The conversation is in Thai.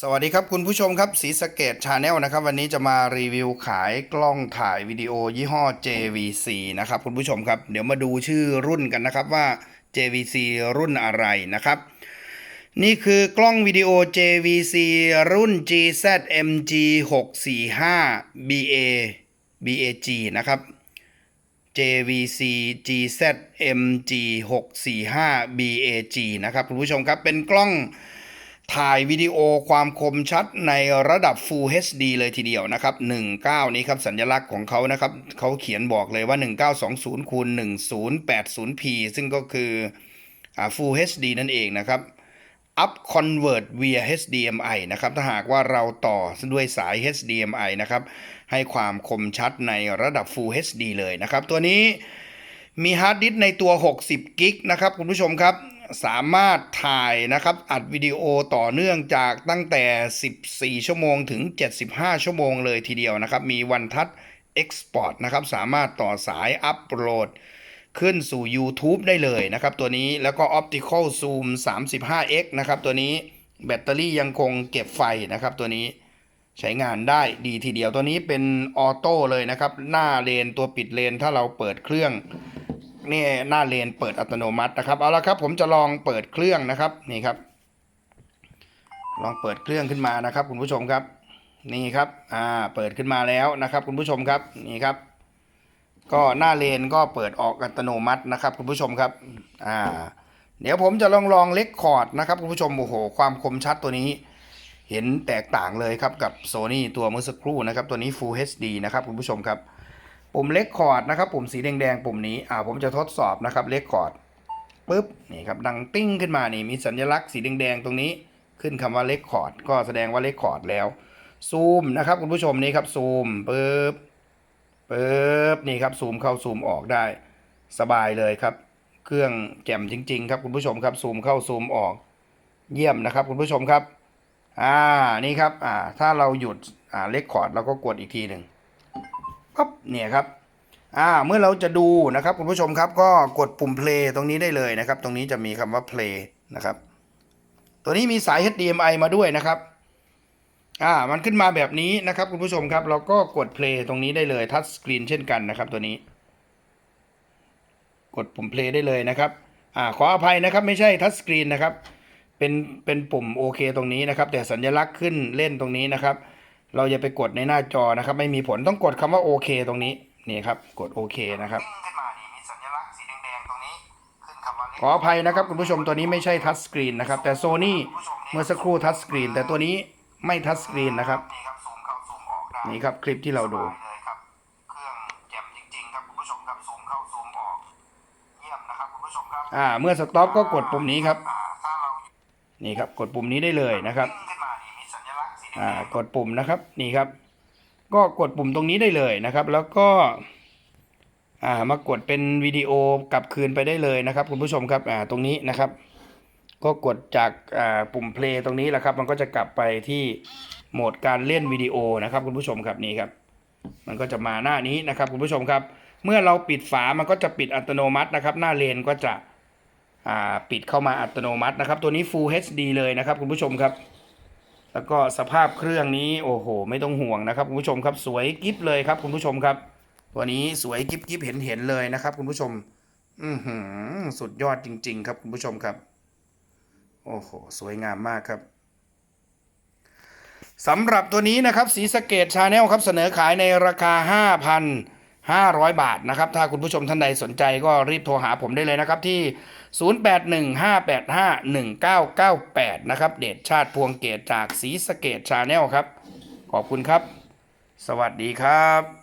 สวัสดีครับคุณผู้ชมครับสีสเกตชาแนลนะครับ วันนี้จะมารีวิวขายกล้องถ่ายวิดีโอยี่ห้อ JVC นะครับคุณผู้ชมครับ เดี๋ยวมาดูชื่อรุ่นกันนะครับว่า JVC รุ่นอะไรนะครับ นี่คือกล้องวิดีโอ JVC รุ่น GZMG 645 BA BAG นะครับ JVC GZMG 645 BAG นะครับคุณผู้ชมครับเป็นกล้อง ถ่ายวิดีโอความคมชัดในระดับ Full HD เลยทีเดียวนะครับ 19 นี้ครับสัญลักษณ์ของเขานะครับเขาเขียนบอกเลยว่า 1920คูณ 1080p ซึ่งก็คืออ่า Full HD นั่นเองนะครับ up convert via HDMI นะครับ ถ้าหากว่าเราต่อด้วยสาย HDMI นะครับ ให้ความคมชัดในระดับ Full HD เลยนะครับ ตัวนี้ มีฮาร์ดดิสในตัว 60 กิกนะครับคุณผู้ชมครับสามารถถ่ายนะครับอัดวิดีโอต่อเนื่องจากตั้งแต่ 14 ชั่วโมงถึง 75 ชั่วโมงเลยทีเดียวนะครับ มีวันทัศ Export นะครับสามารถต่อสายอัปโหลดขึ้นสู่ YouTube ได้เลยนะครับตัวนี้แล้วก็ Optical Zoom 35x นะครับตัวนี้แบตเตอรี่ยังคงเก็บไฟนะครับตัวนี้ใช้งานได้ดีทีเดียวตัวนี้เป็นออโต้เลยนะครับ หน้าเลนตัวปิดเลนถ้าเราเปิดเครื่อง นี่หน้าเลนเปิดอัตโนมัตินะครับเอาละครับผมจะลองเปิดเครื่องนะครับนี่ครับ ลองเปิดเครื่องขึ้นมานะครับ คุณผู้ชมครับ นี่ครับอ่าเปิดขึ้นมาแล้วนะครับ คุณผู้ชมครับนี่ครับ ก็หน้าเลนก็เปิดออกอัตโนมัตินะครับ คุณผู้ชมครับอ่าเดี๋ยวผมจะลองลองเล็กคอร์ดนะครับคุณผู้ชมโอ้โหความคมชัดตัวนี้ เห็นแตกต่างเลยครับกับ Sony ตัวเมื่อสักครู่นะครับตัวนี้ Full HD นะครับคุณผู้ชมครับ ปุ่มเล็กคอร์ดนะครับ ปุ่มสีแดงๆปุ่มนี้อ่าผมจะทดสอบนะครับเล็กคอร์ดปุ๊บนี่ครับดังติ้งขึ้นมานี่มีสัญลักษณ์สีแดงๆตรงนี้ขึ้นคำว่าเล็กคอร์ดก็แสดงว่าเล็กคอร์ดแล้วซูมนะครับคุณผู้ชมนี่ครับซูมปุ๊บปึ๊บนี่ครับซูมเข้าซูมออกได้สบายเลยครับ เครื่องแจ่มจริง ๆ ครับคุณผู้ชมครับซูมเข้าซูมออก เยี่ยมนะครับคุณผู้ชมครับอ่านี่ครับอ่าถ้าเราหยุดอ่าเลคคอร์ดเราก็กดอีกทีหนึ่ง ปั๊บเนี่ยครับอ่าเมื่อเราจะดูนะครับคุณผู้ชมครับก็กดปุ่ม play ตรงนี้ได้เลยนะครับ ตรงนี้จะมีคำว่า play นะครับ ตัวนี้มีสาย HDMI มาด้วยนะครับอ่ามันขึ้นมาแบบนี้นะครับคุณผู้ชมครับ เราก็กด play ตรงนี้ได้เลยทัชสกรีนเช่นกันนะครับ ตัวนี้ กดปุ่ม play ได้เลยนะครับอ่าขออภัยนะครับ ไม่ใช่ทัชสกรีนนะครับ เป็นเป็นปุ่มโอเคตรงนี้นะครับ แต่สัญลักษณ์ขึ้นเล่นตรงนี้นะครับ เราอย่าไปกดในหน้าจอนะครับ ไม่มีผลต้องกดคำว่าโอเคตรงนี้นี่ครับ กดโอเคนะครับขออภัยนะครับคุณผู้ชมตัวนี้ไม่ใช่ทัชสกรีนนะครับ แต่โซนี่เมื่อสักครู่ทัชสกรีนแต่ตัวนี้ไม่ทัชสกรีนนะครับนี่ครับซูมเข้าซูมออกได้นี่ครับคลิปที่เราดูเลยครับเครื่องแจ่มจริงๆครับคุณผู้ชมครับซูมเข้าซูมออกเยี่ยมนะครับคุณผู้ชมครับอ่าเมื่อสต็อปก็กดปุ่มนี้ครับอ่าถ้าเรานี่ครับกดปุ่มนี้ได้เลยนะครับ กดปุ่มนะครับนี่ครับ ก็กดปุ่มตรงนี้ได้เลยนะครับ แล้วก็ามากดเป็นวิดีโอกลับคืนไปได้เลยนะครับ คุณผู้ชมครับตรงนี้นะครับ ก็กดจากาปุ่ม play ตรงนี้แหละครับ มันก็จะกลับไปที่โหมดการเล่นวิดีโอนะครับ คุณผู้ชมครับนี่ครับ มันก็จะมาหน้านี้นะครับ คุณผู้ชมครับ เมื่อเราปิดฝามันก็จะปิดอัตโนมัตินะครับ หน้าเลนก็จะปิดเข้ามาอัตโนมัตินะครับ ตัวนี้ Full HD เลยนะครับ คุณผู้ชมครับ แล้วก็สภาพเครื่องนี้โอ้โห ไม่ต้องห่วงนะครับคุณผู้ชมครับสวยกิ๊บเลยครับคุณผู้ชมครับ ตัวนี้สวยกิ๊บกิ๊บเห็นเห็นเลยนะครับ คุณผู้ชม อือหือสุดยอดจริง ๆ ครับคุณผู้ชมครับ โอ้โหสวยงามมากครับสำหรับตัวนี้นะครับสีสเกตชาแนลครับเสนอขายในราคา 5,500 บาทนะครับ ถ้าคุณผู้ชมท่านใดสนใจก็รีบโทรหาผมได้เลยนะครับที่ 0815851998 นะครับ เดชชาติพวงเกตจากสีสเกตชาแนลครับ ขอบคุณครับ สวัสดีครับ